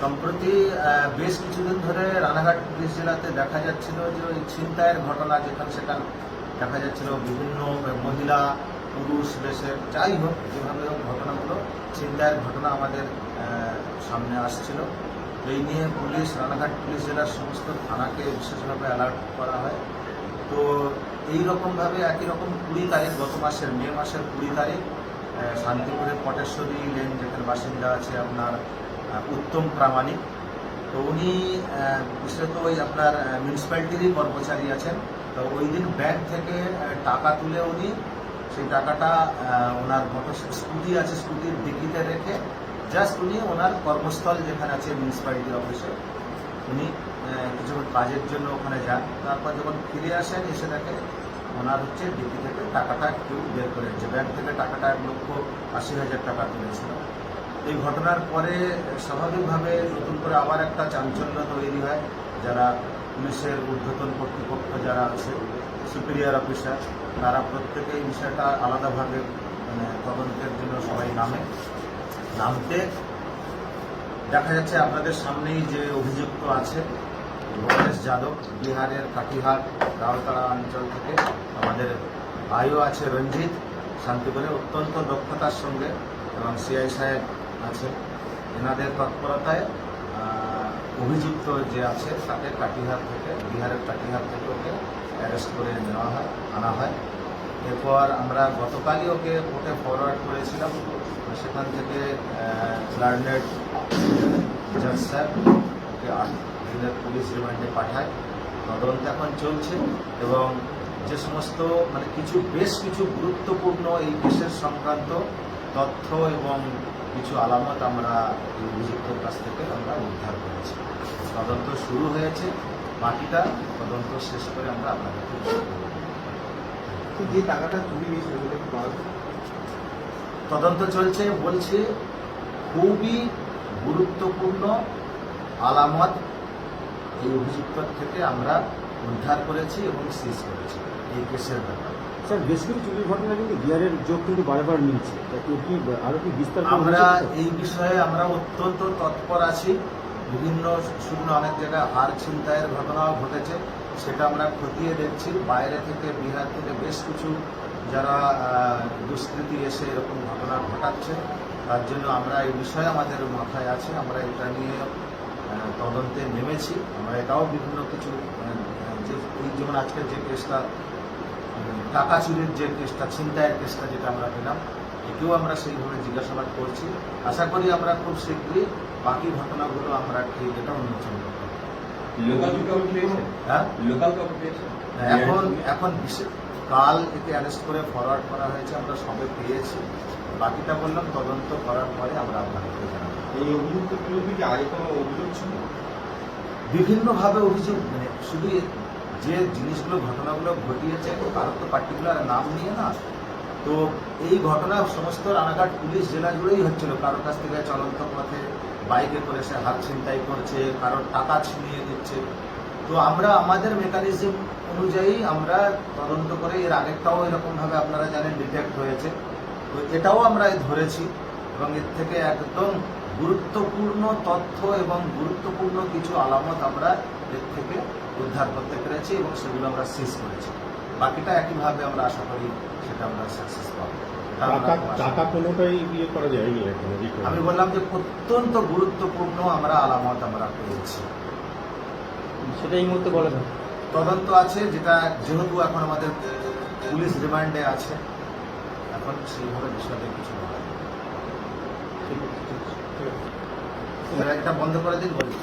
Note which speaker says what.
Speaker 1: সম্প্রতি বেশ কিছুদিন ধরে রানাঘাট পুলিশ জেলাতে দেখা যাচ্ছিল যে ওই ছিনতাইয়ের ঘটনা যেখানে সেখানে দেখা যাচ্ছিল বিভিন্ন মহিলা পুরুষ বেশের যাই হোক যেভাবে হোক ঘটনাগুলো ছিনতাইয়ের ঘটনা আমাদের সামনে আসছিল। এই নিয়ে পুলিশ রানাঘাট পুলিশ জেলার সমস্ত থানাকে বিশেষভাবে অ্যালার্ট করা হয়। তো এই রকমভাবে একই রকম কুড়ি তারিখ গত মাসের মে মাসের কুড়ি তারিখ শান্তিপুরের পটেশ্বরী লেন যেখানে বাসিন্দা আছে আপনার উত্তম প্রামাণিক। তো উনি বিশেষত ওই আপনার মিউনিসিপ্যালিটিরই কর্মচারী আছেন। তো ওই দিন ব্যাংক থেকে টাকা তুলে উনি সেই টাকাটা ওনার মোটর স্কুটি আছে, স্কুটির ডিকিতে রেখে জাস্ট উনি ওনার কর্মস্থল যেখানে আছে মিউনিসিপ্যালিটি অফিসে উনি কিছুক্ষণ কাজের জন্য ওখানে যান। তারপর যখন ফিরে আসেন, এসে দেখে ওনার হচ্ছে ডিকি থেকে টাকাটা কেউ বের করে নিচ্ছে ব্যাংক থেকে টাকাটা এক লক্ষ আশি হাজার টাকা তুলেছিল। এই ঘটনার পরে স্বাভাবিকভাবে নতুন করে আবার একটা চাঞ্চল্য তৈরি হয়। যারা পুলিশের ঊর্ধ্বতন কর্তৃপক্ষ যারা আছে সুপিরিয়র অফিসার তারা প্রত্যেকে এই বিষয়টা আলাদাভাবে মানে তদন্তের জন্য সবাই নামে। নামতে দেখা যাচ্ছে আপনাদের সামনেই যে অভিযুক্ত আছে গণেশ যাদব, বিহারের কাটিহার রাউতাড়া অঞ্চল থেকে আমাদের ভাইও আছে রঞ্জিত, শান্তিপুরে অত্যন্ত দক্ষতার সঙ্গে এবং সিআই সাহেব আছে। এনাদের তৎপরতায় অভিযুক্ত যে আছে, তাকে কাটিহার থেকে, বিহারের কাটিহার থেকে ওকে অ্যারেস্ট করে নেওয়া হয়, আনা হয়। এরপর আমরা গতকালই ওকে কোর্টে ফরওয়ার্ড করেছিলাম সেখান থেকে লার্নেড জাজ স্যার ওকে দিনের পুলিশ রিমান্ডে পাঠায়। তদন্ত এখন চলছে এবং যে সমস্ত মানে কিছু বেশ কিছু গুরুত্বপূর্ণ এই কেসের সংক্রান্ত তথ্য এবং কিছু আলামত আমরা এই অভিযুক্তের কাছ থেকে আমরা উদ্ধার করেছি। তদন্ত শুরু হয়েছে বাকিটা তদন্ত শেষ করে আমরা আপনাদেরকে
Speaker 2: যে টাকাটা চুরি?
Speaker 1: তদন্ত চলছে বলছে খুবই গুরুত্বপূর্ণ আলামত এই অভিযুক্ত থেকে আমরা উদ্ধার করেছি এবং সিজ করেছি এই কেসের ব্যাপারে।
Speaker 3: স্যার বেশ কিছু চুরির ঘটনা কিন্তু গিয়ারের যোগ কিন্তু বারবার মিলছে। কি আরও কি বিস্তার
Speaker 1: আমরা এই বিষয়ে আমরা অত্যন্ত তৎপর আছি। বিভিন্ন শূন্য অনেক জায়গায় হার ছিনতাইয়ের ঘটনাও ঘটেছে সেটা আমরা খতিয়ে দেখছি। বাইরে থেকে বিহার থেকে বেশ কিছু যারা দুষ্কৃতী এসে এরকম ঘটনা ঘটাচ্ছে তার জন্য আমরা এই বিষয়ে আমাদের মাথায় আছে। আমরা এটা নিয়ে তদন্তে নেমেছি। আমরা এটাও বিভিন্ন কিছু যে এই যেমন আজকের যে কেসটা টাকা চুরির যে কেসটা ছিনতাইয়ের কেসটা যেটা আমরা পেলাম এটিও আমরা সেইভাবে জিজ্ঞাসাবাদ করছি। আশা করি আমরা খুব শীঘ্রই বাকি ঘটনাগুলো আমরা ঠিক এটা উন্মোচন করব। হ্যাঁ? এখন এখন কাল একে অ্যারেস্ট করে ফরওয়ার্ড করা হয়েছে আমরা সবে পেয়েছি। বাকিটা বললাম তদন্ত করার পরে আমরা আপনাদেরকে জানাব।
Speaker 2: এই অভিযুক্ত বিরুদ্ধে কি আগে কোনো অভিযোগ ছিল?
Speaker 1: বিভিন্নভাবে অভিযোগ মানে শুধু যে জিনিসগুলো, ঘটনাগুলো ঘটিয়েছে কারোর তো পার্টিকুলার নাম নিয়ে না, তো এই ঘটনা সমস্ত রানাঘাট পুলিশ জেলা জুড়েই হচ্ছিল। কারোর কাছ থেকে চলন্ত পথে বাইকে করে সে হাত ছিনতাই করছে, কারোর টাকা ছিনিয়ে দিচ্ছে তো আমরা, আমাদের মেকানিজম অনুযায়ী আমরা তদন্ত করে, এর আগেরটাও এরকমভাবে আপনারা জানেন ডিটেক্ট হয়েছে। তো এটাও আমরা ধরেছি এবং এর থেকে একদম গুরুত্বপূর্ণ তথ্য এবং গুরুত্বপূর্ণ কিছু আলামত আমরা এর থেকে উদ্ধার করতে পেরেছি এবং সেগুলো আমরা সিজ করেছি। বাকিটা একইভাবে আমরা আশা করি সেটা আমরা সাকসেস পাবো।
Speaker 3: ইয়ে।
Speaker 1: আমি বললাম যে অত্যন্ত গুরুত্বপূর্ণ আমরা আলামত আমরা পেয়েছি।
Speaker 4: সেটা এই মুহূর্তে বলে দেন
Speaker 1: তদন্ত আছে যেটা যেহেতু এখন আমাদের পুলিশ রিমান্ডে আছে এখন সেইভাবে বিষয়টা কিছু বলা এটা বন্ধ করে দিন বলি